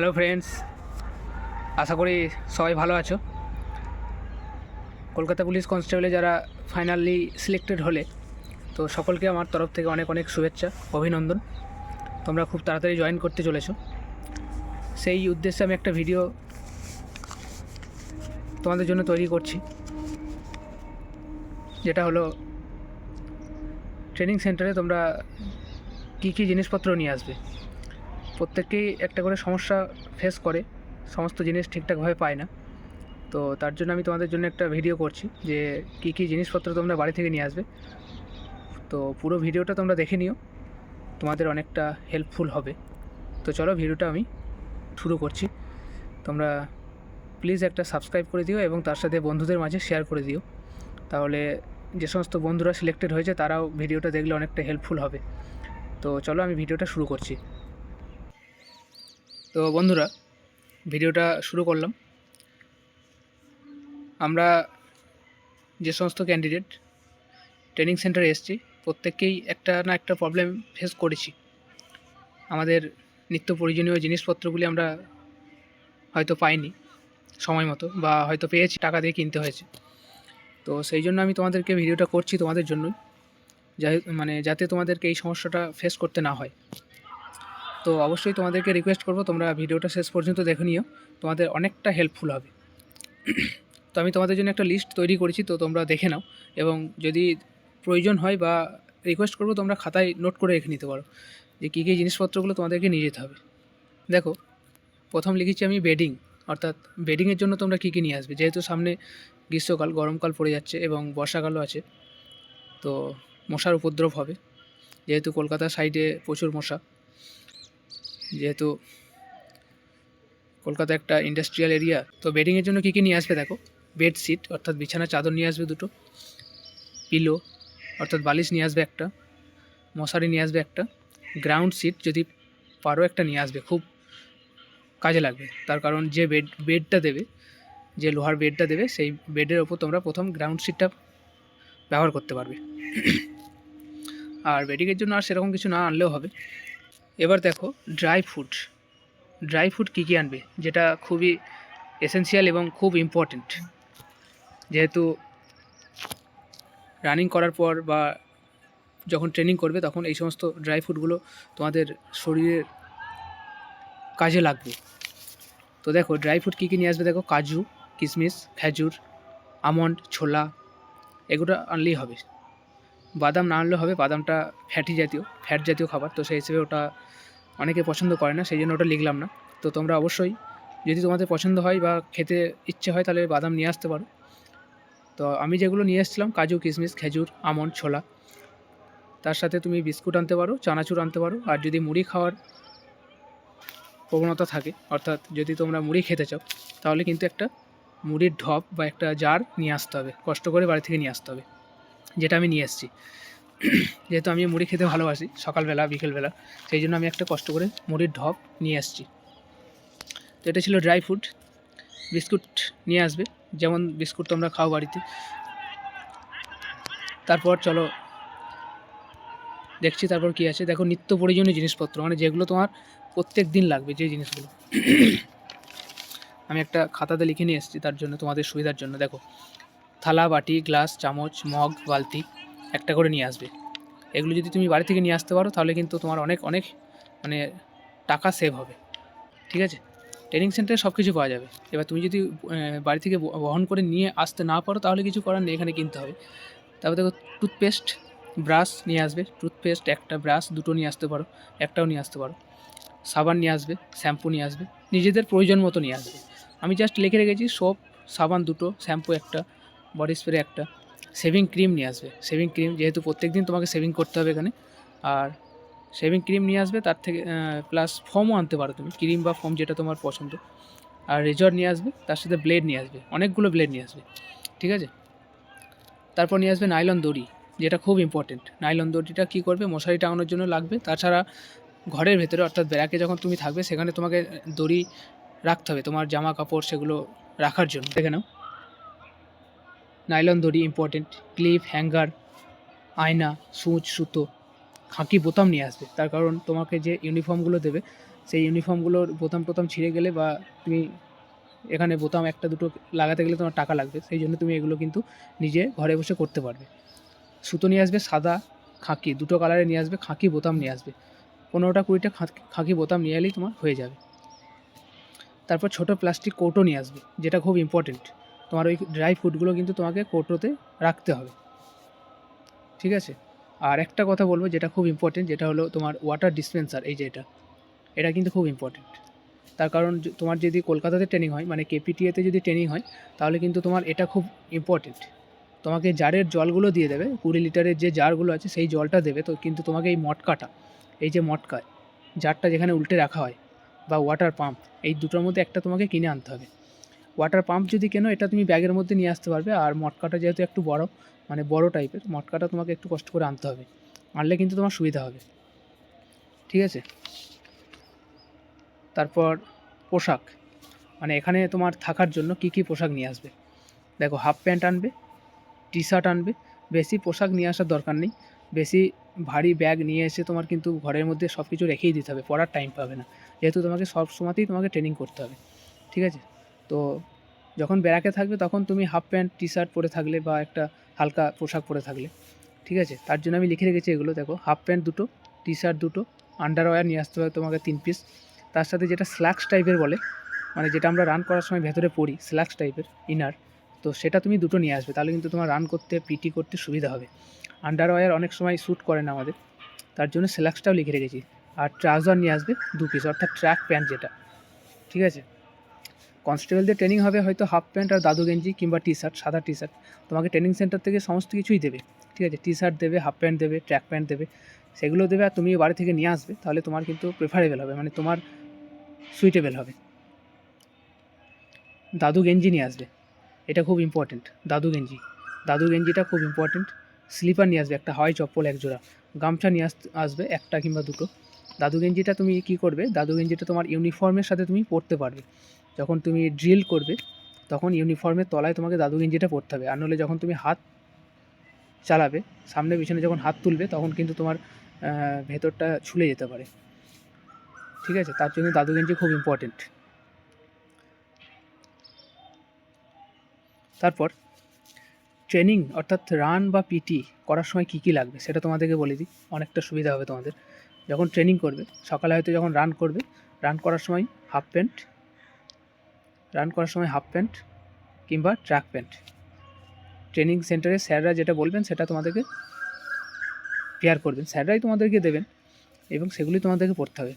Hello friends আশা করি সবাই ভালো আছো। কলকাতা পুলিশ কনস্টেবলে যারা ফাইনালি সিলেক্টেড হলে, তো সকলকে আমার তরফ থেকে অনেক অনেক শুভেচ্ছা, অভিনন্দন। তোমরা খুব তাড়াতাড়ি জয়েন করতে চলেছো। সেই উদ্দেশ্যে আমি একটা ভিডিও তোমাদের জন্য তৈরি করছি। যেটা হলো ট্রেনিং সেন্টারে তোমরা কী কী জিনিসপত্র নিয়ে আসবে? প্রত্যেককেই একটা করে সমস্যা ফেস করে, সমস্ত জিনিস ঠিকঠাকভাবে পায় না। তো তার জন্য আমি তোমাদের জন্য একটা ভিডিও করছি যে কী কী জিনিসপত্র তোমরা বাড়ি থেকে নিয়ে আসবে। তো পুরো ভিডিওটা তোমরা দেখে নিও, তোমাদের অনেকটা হেল্পফুল হবে। তো চলো ভিডিওটা আমি শুরু করছি। তোমরা প্লিজ একটা সাবস্ক্রাইব করে দিও এবং তার সাথে বন্ধুদের মাঝে শেয়ার করে দিও। তাহলে যে সমস্ত বন্ধুরা সিলেক্টেড হয়েছে, তারাও ভিডিওটা দেখলে অনেকটা হেল্পফুল হবে। তো চলো আমি ভিডিওটা শুরু করছি। তো বন্ধুরা, ভিডিওটা শুরু করলাম। আমরা যে সমস্ত ক্যান্ডিডেট ট্রেনিং সেন্টারে এসেছি, প্রত্যেককেই একটা না একটা প্রবলেম ফেস করেছি। আমাদের নিত্য প্রয়োজনীয় জিনিসপত্রগুলি আমরা হয়তো পাইনি সময় মতো বা হয়তো পেয়েছি, টাকা দিয়ে কিনতে হয়েছে। তো সেই জন্য আমি তোমাদেরকে ভিডিওটা করছি তোমাদের জন্যই, যাই মানে যাতে তোমাদেরকে এই সমস্যাটা ফেস করতে না হয়। তো অবশ্যই তোমাদেরকে রিকোয়েস্ট করব, তোমরা ভিডিওটা শেষ পর্যন্ত দেখে নিও, তোমাদের অনেকটা হেল্পফুল হবে। তো আমি তোমাদের জন্য একটা লিস্ট তৈরি করেছি, তো তোমরা দেখে নাও, এবং যদি প্রয়োজন হয় বা রিকোয়েস্ট করব, তোমরা খাতায় নোট করে রেখে নিতে পারো, যে কী কী জিনিসপত্রগুলো তোমাদেরকে নিয়ে যেতে হবে। দেখো, প্রথম লিখেছি আমি বেডিং অর্থাৎ বেডিংয়ের জন্য তোমরা কী কী নিয়ে আসবে? যেহেতু সামনে গ্রীষ্মকাল, গরমকাল পড়ে যাচ্ছে এবং বর্ষাকালও আছে, তো মশার উপদ্রব হবে, যেহেতু কলকাতা সাইডে প্রচুর মশা। যেহেতু কলকাতা একটা ইন্ডাস্ট্রিয়াল এরিয়া তো বেডিংয়ের জন্য কী কী নিয়ে আসবে দেখো? বেডশিট অর্থাৎ বিছানার চাদর নিয়ে আসবে দুটো পিলো অর্থাৎ বালিশ নিয়ে আসবে একটা, মশারি নিয়ে আসবে একটা গ্রাউন্ড সিট যদি পারো একটা নিয়ে আসবে, খুব কাজে লাগবে। তার কারণ যে বেড বেডটা দেবে, যে লোহার বেডটা দেবে, সেই বেডের ওপর তোমরা প্রথম গ্রাউন্ড সিটটা ব্যবহার করতে পারবে। আর বেডিংয়ের জন্য আর সেরকম কিছু না আনলেও হবে। এবার দেখো ড্রাই ফ্রুট ড্রাই ফ্রুট কী কী আনবে? যেটা খুবই এসেন্সিয়াল এবং খুব ইম্পর্ট্যান্ট যেহেতু রানিং করার পর বা যখন ট্রেনিং করবে, তখন এই সমস্ত ড্রাই ফ্রুটগুলো তোমাদের শরীরের কাজে লাগবে। তো দেখো ড্রাই ফ্রুট কী কী নিয়ে আসবে দেখো? কাজু কিশমিশ খেজুর, আমন্ড, ছোলা, এগুলো আনলেই হবে। বাদাম না আনলেও হবে, বাদামটা ফ্যাটি জাতীয় ফ্যাট জাতীয় খাবার। তো সেই হিসেবে ওটা অনেকে পছন্দ করে না, সেই জন্য ওটা লিখলাম না। তো তোমরা অবশ্যই যদি তোমাদের পছন্দ হয় বা খেতে ইচ্ছে হয় তাহলে বাদাম নিয়ে আসতে পারো। তো আমি যেগুলো নিয়ে এসেছিলাম, কাজু, কিশমিশ, খেজুর, আমন্ড, ছোলা। তার সাথে তুমি বিস্কুট আনতে পারো, চানাচুর আনতে পারো। আর যদি মুড়ি খাওয়ার প্রবণতা থাকে, অর্থাৎ যদি তোমরা মুড়ি খেতে চাও, তাহলে কিন্তু একটা মুড়ির ঢপ বা একটা জার নিয়ে আসতে হবে। কষ্ট করে বাড়ি থেকে নিয়ে আসতে হবে। যেটা আমি নিয়ে এসেছি। যেহেতু আমি মুড়ি খেতে ভালোবাসি, সকালবেলা, বিকেলবেলা, সেই জন্য আমি একটা কষ্ট করে মুড়ির ঢপ নিয়ে আসছি তো এটা ছিল ড্রাই ফ্রুট। বিস্কুট নিয়ে আসবে। যেমন বিস্কুট তোমরা খাও বাড়িতে। তারপর চলো, দেখছি তারপর কি আছে। দেখো নিত্য প্রয়োজনীয় জিনিসপত্র মানে যেগুলো তোমার প্রত্যেক দিন লাগবে যে জিনিসগুলো। আমি একটা খাতাতে লিখে নিয়ে এসেছি, তার জন্য, তোমাদের সুবিধার জন্য। দেখো থালা, বাটি, গ্লাস, চামচ, মগ, বালতি একটা করে নিয়ে আসবে। এগুলো যদি তুমি বাড়ি থেকে নিয়ে আসতে পারো, তাহলে কিন্তু তোমার অনেক অনেক মানে টাকা সেভ হবে। ঠিক আছে? ট্রেনিং সেন্টারে সব কিছু পাওয়া যাবে। এবার তুমি যদি বাড়ি থেকে বহন করে নিয়ে আসতে না পারো, তাহলে কিছু করার নেই, এখানে কিনতে হবে। তারপর দেখো টুথপেস্ট ব্রাশ নিয়ে আসবে। টুথপেস্ট একটা ব্রাশ দুটো নিয়ে আসতে পারো, একটাও নিয়ে আসতে পারো। সাবান নিয়ে আসবে শ্যাম্পু নিয়ে আসবে। নিজেদের প্রয়োজন মতো নিয়ে আসবে। আমি জাস্ট লিখে রেখেছি সোপ সাবান দুটো শ্যাম্পু একটা। বডি স্প্রে একটা শেভিং ক্রিম নিয়ে আসবে। শেভিং ক্রিম যেহেতু প্রত্যেক দিন তোমাকে শেভিং করতে হবে এখানে। আর শেভিং ক্রিম নিয়ে আসবে, তার থেকে প্লাস ফোমও আনতে পারো তুমি ক্রিম বা ফোম যেটা তোমার পছন্দ। আর রেজর নিয়ে আসবে, তার সাথে ব্লেড নিয়ে আসবে, অনেকগুলো ব্লেড নিয়ে আসবে, ঠিক আছে? তারপর নিয়ে আসবে নাইলন দড়ি, যেটা খুব ইম্পর্টেন্ট নাইলন দড়িটা কী করবে, মশারি টাঙানোর জন্য লাগবে। তাছাড়া ঘরের ভেতরে, অর্থাৎ ব্যারাকে যখন তুমি থাকবে, সেখানে তোমাকে দড়ি রাখতে হবে, তোমার জামা কাপড় সেগুলো রাখার জন্য। দেখে নাও। নাইলন দড়ি ইম্পর্টেন্ট ক্লিপ হ্যাঙ্গার আয়না, সুচ, সুতো, খাঁকি বোতাম নিয়ে আসবে। তার কারণ তোমাকে যে ইউনিফর্মগুলো দেবে, সেই ইউনিফর্মগুলোর বোতাম টোতাম ছিঁড়ে গেলে বা তুমি এখানে বোতাম একটা, দুটো লাগাতে গেলে তোমার টাকা লাগবে। সেই জন্য তুমি এগুলো কিন্তু নিজে ঘরে বসে করতে পারবে। সুতো নিয়ে আসবে সাদা খাঁকি, দুটো কালারে নিয়ে আসবে খাঁকি বোতাম নিয়ে আসবে। পনেরোটা, কুড়িটা খাকি- বোতাম নিয়ে এলেই তোমার হয়ে যাবে। তারপর ছোটো প্লাস্টিক কৌটো নিয়ে আসবে, যেটা খুব ইম্পর্টেন্ট তোমার ওই ড্রাই ফ্রুটগুলো কিন্তু তোমাকে কৌটোতে রাখতে হবে। ঠিক আছে? আর একটা কথা বলব যেটা খুব ইম্পর্টেন্ট যেটা হলো তোমার ওয়াটার ডিসপেন্সার এই যে এটা এটা কিন্তু খুব ইম্পর্টেন্ট তার কারণ তোমার যদি কলকাতাতে ট্রেনিং হয় মানে কেপিটিএতে যদি ট্রেনিং হয়, তাহলে কিন্তু তোমার এটা খুব ইম্পর্টেন্ট তোমাকে জারের জলগুলো দিয়ে দেবে, কুড়ি লিটারের যে জারগুলো আছে, সেই জলটা দেবে, তো কিন্তু তোমাকে এই মটকাটা, এই যে মটকা জারটা যেখানে উল্টে রাখা হয়, বা ওয়াটার পাম্প এই দুটোর মধ্যে একটা তোমাকে কিনে আনতে হবে। ওয়াটার পাম্প যদি কেনো, এটা তুমি ব্যাগের মধ্যে নিয়ে আসতে পারবে। আর মটকাটা যেহেতু একটু বড় মানে বড় টাইপের মটকাটা তোমাকে একটু কষ্ট করে আনতে হবে। আনলে কিন্তু তোমার সুবিধা হবে। ঠিক আছে? তারপর পোশাক। মানে এখানে তোমার থাকার জন্য কি কি পোশাক নিয়ে আসবে? দেখো হাফ প্যান্ট আনবে টি শার্ট আনবে। বেশি পোশাক নিয়ে আসার দরকার নেই। বেশি ভারী ব্যাগ নিয়ে এসে তোমার কিন্তু ঘরের মধ্যে সব কিছু রেখেই দিতে হবে। পড়ার টাইম পাবে না। যেহেতু তোমাকে সব সময়তেই তোমাকে ট্রেনিং করতে হবে। ঠিক আছে? তো যখন ব্যারাকে থাকবে তখন তুমি হাফ প্যান্ট টি শার্ট পরে থাকলে বা একটা হালকা পোশাক পরে থাকলে, ঠিক আছে? তার জন্য আমি লিখে রেখেছি এগুলো, দেখো হাফ প্যান্ট দুটো টি শার্ট দুটো আন্ডারওয়্যার নিয়ে আসতে হবে তোমাকে তিন পিস তার সাথে যেটা স্ল্যাক্স টাইপের বলে মানে যেটা আমরা রান করার সময় ভেতরে পড়ি স্ল্যাক্স টাইপের ইনার তো সেটা তুমি দুটো নিয়ে আসবে। তাহলে কিন্তু তোমার রান করতে পিটি করতে সুবিধা হবে। আন্ডারওয়্যার অনেক সময় শ্যুট করে না আমাদের, তার জন্য স্ল্যাক্সটাও লিখে রেখেছি। আর ট্রাউজার নিয়ে আসবে দু পিস অর্থাৎ ট্র্যাক প্যান্ট যেটা, ঠিক আছে? কনস্টেবলদের ট্রেনিং হবে হয়তো হাফ প্যান্ট আর দাদু গেঞ্জি কিংবা টি শার্ট সাদা টি শার্ট তোমাকে ট্রেনিং সেন্টার থেকে সমস্ত কিছুই দেবে, ঠিক আছে? টি শার্ট দেবে হাফ প্যান্ট দেবে ট্র্যাক প্যান্ট দেবে, সেগুলো দেবে আর তুমি বাড়ি থেকে নিয়ে আসবে, তাহলে তোমার কিন্তু প্রেফারেবল হবে মানে তোমার সুইটেবল হবে। দাদু গেঞ্জি নিয়ে আসবে, এটা খুব ইম্পর্টেন্ট দাদু গেঞ্জি। দাদু গেঞ্জিটা খুব ইম্পর্টেন্ট স্লিপার নিয়ে আসবে, একটা হাওয়াই চপ্পল, এক জোড়া। গামছা নিয়ে আস- আসবে, একটা কিংবা দুটো। দাদু গেঞ্জিটা তুমি কি করবে, দাদু গেঞ্জিটা তোমার ইউনিফর্মের সাথে তুমি পরতে পারবে। যখন তুমি ড্রিল করবে, তখন ইউনিফর্মের তলায় তোমাকে দাদু গেঞ্জিটা পরতে হবে। আর নাহলে যখন তুমি হাত চালাবে, সামনে পিছনে যখন হাত তুলবে, তখন কিন্তু তোমার ভেতরটা ছুলে যেতে পারে। ঠিক আছে? তার জন্য দাদু গেঞ্জি খুব ইম্পর্টেন্ট তারপর ট্রেনিং অর্থাৎ রান বা পিটি করার সময় কী কী লাগবে, সেটা তোমাদেরকে বলে দিই। অনেকটা সুবিধা হবে তোমাদের। যখন ট্রেনিং করবে, সকালে হয়তো যখন রান করবে রান করার সময় হাফ প্যান্ট রান করার সময় হাফ প্যান্ট কিংবা ট্র্যাক প্যান্ট। ট্রেনিং সেন্টারে স্যাররা যেটা বলবেন, সেটা তোমাদেরকে পেয়ার করবেন। স্যাররাই তোমাদেরকে দেবেন এবং সেগুলি তোমাদেরকে পড়তে হবে।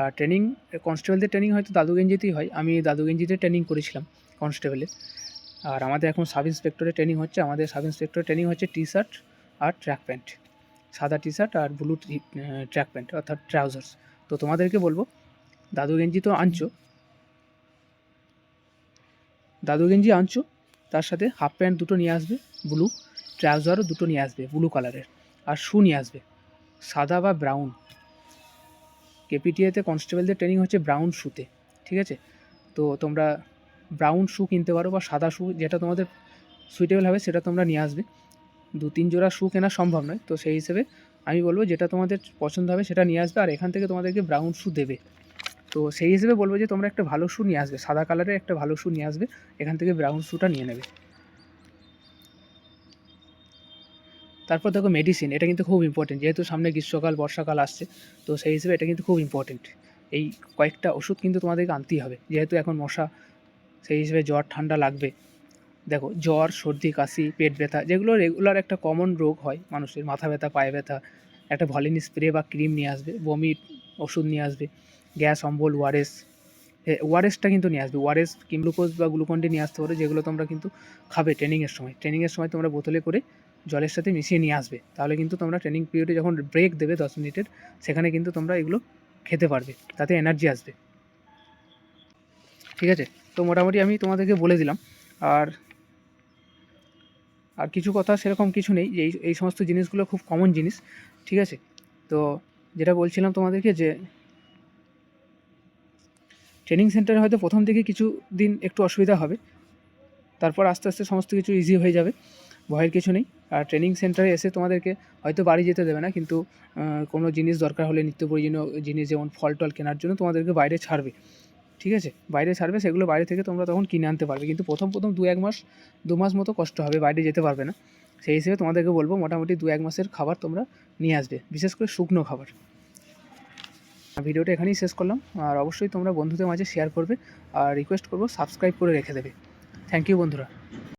আর ট্রেনিং, কনস্টেবলদের ট্রেনিং হয়তো দাদু গেঞ্জিতেই হয়। আমি দাদু গেঞ্জিতে ট্রেনিং করেছিলাম কনস্টেবলে। আর আমাদের এখন সাব ইন্সপেক্টরের ট্রেনিং হচ্ছে, আমাদের সাব ইন্সপেক্টরের ট্রেনিং হচ্ছে টি শার্ট আর ট্র্যাক প্যান্ট। সাদা টি শার্ট আর ব্লু ট্র্যাক প্যান্ট অর্থাৎ ট্রাউজার্স। তো তোমাদেরকে বলব, দাদু গেঞ্জি তো আনছো দাদু গেঞ্জি আনছো, তার সাথে হাফ প্যান্ট দুটো নিয়ে আসবে ব্লু ট্রাউজারও দুটো নিয়ে আসবে ব্লু কালারের আর শু নিয়ে আসবে, সাদা বা ব্রাউন কেপিটিএতে কনস্টেবলদের ট্রেনিং হচ্ছে ব্রাউন শুতে ঠিক আছে? তো তোমরা ব্রাউন শু কিনতে পারো বা সাদা শু যেটা তোমাদের সুইটেবল হবে, সেটা তোমরা নিয়ে আসবে। দু তিন জোড়া শু কেনা সম্ভব নয়, তো সেই হিসেবে আমি বলব যেটা তোমাদের পছন্দ হবে সেটা নিয়ে আসবে, আর এখান থেকে তোমাদেরকে ব্রাউন শু দেবে। তো সেই হিসেবে বলব যে তোমরা একটা ভালো শু নিয়ে আসবে, সাদা কালারের একটা ভালো শু নিয়ে আসবে, এখান থেকে ব্রাউন শুটা নিয়ে নেবে। তারপর দেখো মেডিসিন এটা কিন্তু খুব ইম্পর্টেন্ট যেহেতু সামনে গ্রীষ্মকাল, বর্ষাকাল আসছে, তো সেই হিসেবে এটা কিন্তু খুব ইম্পর্টেন্ট এই কয়েকটা ওষুধ কিন্তু তোমাদেরকে আনতেই হবে, যেহেতু এখন মশা, সেই হিসেবে জ্বর, ঠান্ডা লাগবে। দেখো, জ্বর, সর্দি, কাশি, পেট ব্যথা, যেগুলো রেগুলার একটা কমন রোগ হয় মানুষের, মাথা ব্যথা, পায়ে ব্যথা, একটা ভলিন স্প্রে বা ক্রিম নিয়ে আসবে বমির ওষুধ নিয়ে আসবে। গ্যাস, অম্বল, ওয়ারেস। ওয়ারেসটা কিন্তু নিয়ে আসবে। ওয়ারেস গ্লুকোজ বা গ্লুকন্ডি নিয়ে আসতে পারো, যেগুলো তোমরা কিন্তু খাবে ট্রেনিংয়ের সময়। ট্রেনিংয়ের সময় তোমরা বোতলে করে জলের সাথে মিশিয়ে নিয়ে আসবে। তাহলে কিন্তু তোমরা ট্রেনিং পিরিয়ডে যখন ব্রেক দেবে দশ মিনিটের, সেখানে কিন্তু তোমরা এগুলো খেতে পারবে। তাতে এনার্জি আসবে। ঠিক আছে? তো মোটামুটি আমি তোমাদেরকে বলে দিলাম। আর আর কিছু কথা সেরকম কিছু নেই যে এই সমস্ত জিনিসগুলো খুব কমন জিনিস। ঠিক আছে? তো যেটা বলছিলাম তোমাদেরকে যে ট্রেনিং সেন্টারে হয়তো প্রথম দিকে কিছু দিন একটু অসুবিধা হবে। তারপর আস্তে আস্তে সমস্ত কিছু ইজি হয়ে যাবে। ভয়ের কিছু নেই। আর ট্রেনিং সেন্টারে এসে তোমাদেরকে হয়তো বাড়ি যেতে দেবে না, কিন্তু কোনো জিনিস দরকার হলে, নিত্য প্রয়োজনীয় জিনিস যেমন ফল টল কেনার জন্য তোমাদেরকে বাইরে ছাড়বে। ঠিক আছে? বাইরে ছাড়বে, সেগুলো বাইরে থেকে তোমরা তখন কিনে আনতে পারবে। কিন্তু প্রথম প্রথম দু এক মাস, দু মাস মতো কষ্ট হবে, বাইরে যেতে পারবে না। সেই হিসেবে তোমাদেরকে বলব, মোটামুটি দু এক মাসের খাবার তোমরা নিয়ে আসবে, বিশেষ করে শুকনো খাবার। ভিডিওটা এখানেই শেষ করলাম। আর অবশ্যই তোমরা বন্ধুদের মাঝে শেয়ার করবে। আর রিকোয়েস্ট করব সাবস্ক্রাইব করে রেখে দেবে। থ্যাংক ইউ বন্ধুরা।